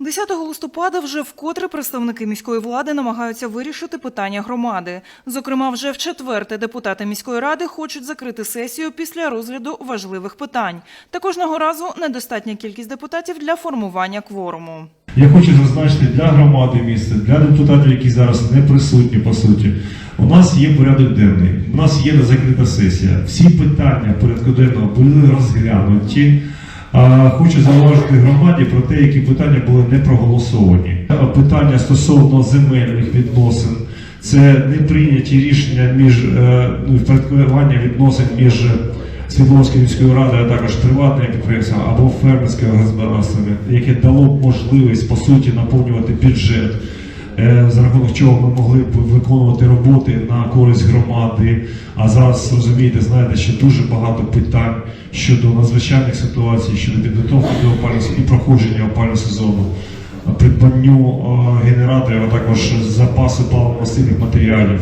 10 листопада вже вкотре представники міської влади намагаються вирішити питання громади. Зокрема, вже в четверте депутати міської ради хочуть закрити сесію після розгляду важливих питань. Та кожного разу недостатня кількість депутатів для формування кворуму. Я хочу зазначити для громади міста, для депутатів, які зараз не присутні по суті. У нас є порядок денний, у нас є закрита сесія. Всі питання порядку денного були розглянуті. Хочу зауважити громаді про те, які питання були не проголосовані. Питання стосовно земельних відносин, це не прийняті рішення між е, ну, впорядкування відносин між Світловською міською радою, а також приватними підприємствами або фермерськими господарствами, яке дало б можливість по суті наповнювати бюджет, за рахунок чого ми могли б виконувати роботи на користь громади. А зараз розумієте, знаєте, ще дуже багато питань щодо надзвичайних ситуацій, щодо підготовки до опалювального і проходження опалювального сезону, придбанню е, генераторів, а також запасу паливно-мастильних матеріалів.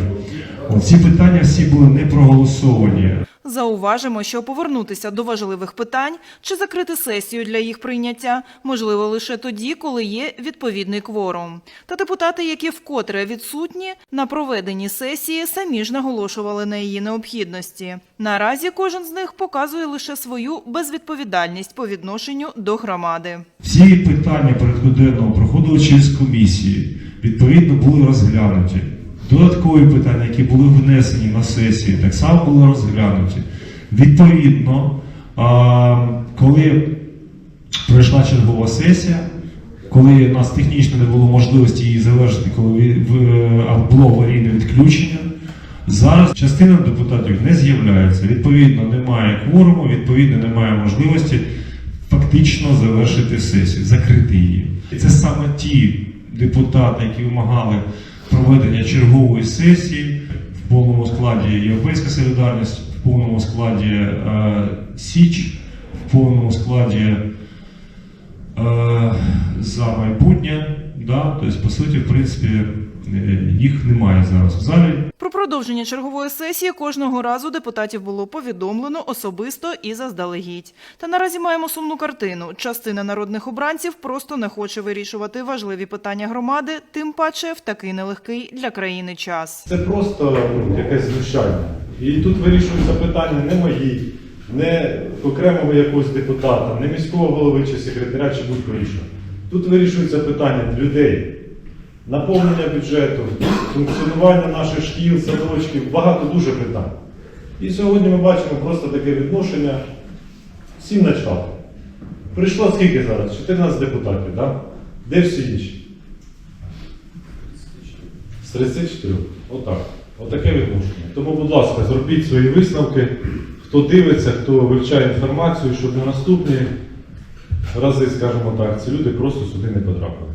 Ці питання всі були не проголосовані. Зауважимо, що повернутися до важливих питань чи закрити сесію для їх прийняття можливо лише тоді, коли є відповідний кворум. Та депутати, які вкотре відсутні на проведенні сесії, самі ж наголошували на її необхідності. Наразі кожен з них показує лише свою безвідповідальність по відношенню до громади. Всі питання порядку денного проходили через комісії, відповідно були розглянуті. Додаткові питання, які були внесені на сесії, так само були розглянуті. Відповідно, коли пройшла чергова сесія, коли у нас технічно не було можливості її завершити, коли було аварійне відключення, зараз частина депутатів не з'являється. Відповідно, немає кворуму, відповідно, немає можливості фактично завершити сесію, закрити її. Це саме ті депутати, які вимагали проведення чергової сесії в повному складі Європейська солідарність, в повному складі е, Січ, в повному складі е, за майбутнє. Да? Тобто, по суті, в принципі, їх немає зараз в залі. Про продовження чергової сесії кожного разу депутатів було повідомлено особисто і заздалегідь. Та наразі маємо сумну картину. Частина народних обранців просто не хоче вирішувати важливі питання громади, тим паче в такий нелегкий для країни час. Це просто ну, якесь знущання. І тут вирішуються питання не мої, не окремого якогось депутата, не міського голови чи секретаря, чи будь-кого іншого. Тут вирішуються питання людей, наповнення бюджету, функціонування наших шкіл, садочків, багато дуже питань. І сьогодні ми бачимо просто таке відношення всім началом. Прийшло скільки зараз? 14 депутатів, так? Де всі інші? З 34. Отак. Отаке відношення. Тому, будь ласка, зробіть свої висновки. Хто дивиться, хто вивчає інформацію, щоб на наступні рази, скажімо так, ці люди просто сюди не потрапили.